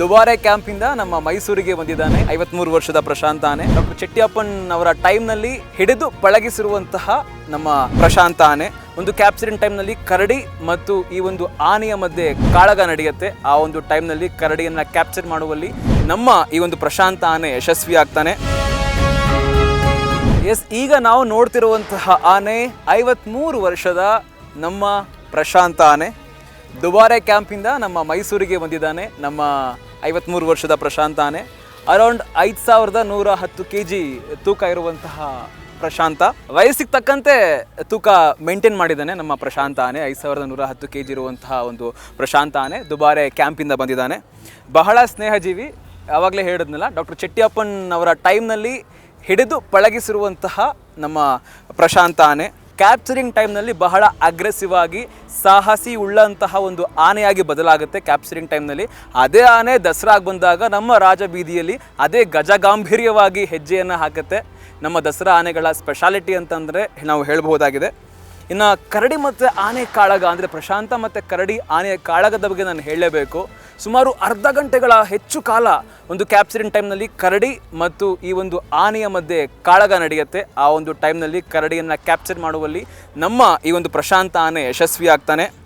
ದುಬಾರೆ ಕ್ಯಾಂಪಿಂದ ನಮ್ಮ ಮೈಸೂರಿಗೆ ಬಂದಿದ್ದಾನೆ. ಐವತ್ಮೂರು ವರ್ಷದ ಪ್ರಶಾಂತ ಆನೆ. ಡಾಕ್ಟರ್ ಚೆಟ್ಟಿಯಪ್ಪನ್ ಅವರ ಟೈಮ್ನಲ್ಲಿ ಹಿಡಿದು ಪಳಗಿಸಿರುವಂತಹ ನಮ್ಮ ಪ್ರಶಾಂತ ಆನೆ. ಒಂದು ಕ್ಯಾಪ್ಚರಿಂಗ್ ಟೈಮ್ನಲ್ಲಿ ಕರಡಿ ಮತ್ತು ಈ ಒಂದು ಆನೆಯ ಮಧ್ಯೆ ಕಾಳಗ ನಡೆಯುತ್ತೆ. ಆ ಒಂದು ಟೈಮ್ನಲ್ಲಿ ಕರಡಿಯನ್ನ ಕ್ಯಾಪ್ಚರ್ ಮಾಡುವಲ್ಲಿ ನಮ್ಮ ಈ ಒಂದು ಪ್ರಶಾಂತ ಆನೆ ಯಶಸ್ವಿ ಆಗ್ತಾನೆ. ಎಸ್, ಈಗ ನಾವು ನೋಡ್ತಿರುವಂತಹ ಆನೆ ಐವತ್ಮೂರು ವರ್ಷದ ನಮ್ಮ ಪ್ರಶಾಂತ ಆನೆ. ದುಬಾರೆ ಕ್ಯಾಂಪಿಂದ ನಮ್ಮ ಮೈಸೂರಿಗೆ ಬಂದಿದ್ದಾನೆ ನಮ್ಮ ಐವತ್ಮೂರು ವರ್ಷದ ಪ್ರಶಾಂತ ಆನೆ. ಅರೌಂಡ್ ಐದು ಸಾವಿರದ ನೂರ ಹತ್ತು ಕೆ ಜಿ ತೂಕ ಇರುವಂತಹ ಪ್ರಶಾಂತ. ವಯಸ್ಸಿಗೆ ತಕ್ಕಂತೆ ತೂಕ ಮೇಂಟೈನ್ ಮಾಡಿದ್ದಾನೆ ನಮ್ಮ ಪ್ರಶಾಂತ ಆನೆ. ಐದು ಸಾವಿರದ ನೂರ ಹತ್ತು ಕೆ ಜಿ ಇರುವಂತಹ ಒಂದು ಪ್ರಶಾಂತ ಆನೆ ದುಬಾರೆ ಕ್ಯಾಂಪಿಂದ ಬಂದಿದ್ದಾನೆ. ಬಹಳ ಸ್ನೇಹಜೀವಿ. ಆವಾಗಲೇ ಹೇಳಿದ್ನಲ್ಲ, ಡಾಕ್ಟರ್ ಚೆಟ್ಟಿಯಪ್ಪನ್ ಅವರ ಟೈಮ್ನಲ್ಲಿ ಹಿಡಿದು ಪಳಗಿಸಿರುವಂತಹ ನಮ್ಮ ಪ್ರಶಾಂತ ಆನೆ. ಕ್ಯಾಪ್ಚರಿಂಗ್ ಟೈಮ್ನಲ್ಲಿ ಬಹಳ ಅಗ್ರೆಸಿವ್ ಆಗಿ ಸಾಹಸಿ ಉಳ್ಳಂತಹ ಒಂದು ಆನೆಯಾಗಿ ಬದಲಾಗುತ್ತೆ ಕ್ಯಾಪ್ಚರಿಂಗ್ ಟೈಮ್ನಲ್ಲಿ ಅದೇ ಆನೆ ದಸರಾಗೆ ಬಂದಾಗ ನಮ್ಮ ರಾಜ ಬೀದಿಯಲ್ಲಿ ಅದೇ ಗಜಗಾಂಭೀರ್ಯವಾಗಿ ಹೆಜ್ಜೆಯನ್ನು ಹಾಕುತ್ತೆ. ನಮ್ಮ ದಸರಾ ಆನೆಗಳ ಸ್ಪೆಷಾಲಿಟಿ ಅಂತಂದರೆ ನಾವು ಹೇಳ್ಬಹುದಾಗಿದೆ. ಇನ್ನು ಕರಡಿ ಮತ್ತು ಆನೆ ಕಾಳಗ ಅಂದರೆ ಪ್ರಶಾಂತ ಮತ್ತು ಕರಡಿ ಆನೆ ಕಾಳಗದ ಬಗ್ಗೆ ನಾನು ಹೇಳಲೇಬೇಕು. ಸುಮಾರು ಅರ್ಧ ಗಂಟೆಗಳ ಹೆಚ್ಚು ಕಾಲ ಒಂದು ಕ್ಯಾಪ್ಚರಿಂಗ್ ಟೈಮ್ನಲ್ಲಿ ಕರಡಿ ಮತ್ತು ಈ ಒಂದು ಆನೆಯ ಮಧ್ಯೆ ಕಾಳಗ ನಡೆಯುತ್ತೆ. ಆ ಒಂದು ಟೈಮ್ನಲ್ಲಿ ಕರಡಿಯನ್ನು ಕ್ಯಾಪ್ಚರ್ ಮಾಡುವಲ್ಲಿ ನಮ್ಮ ಈ ಒಂದು ಪ್ರಶಾಂತ ಆನೆ ಯಶಸ್ವಿ ಆಗ್ತಾನೆ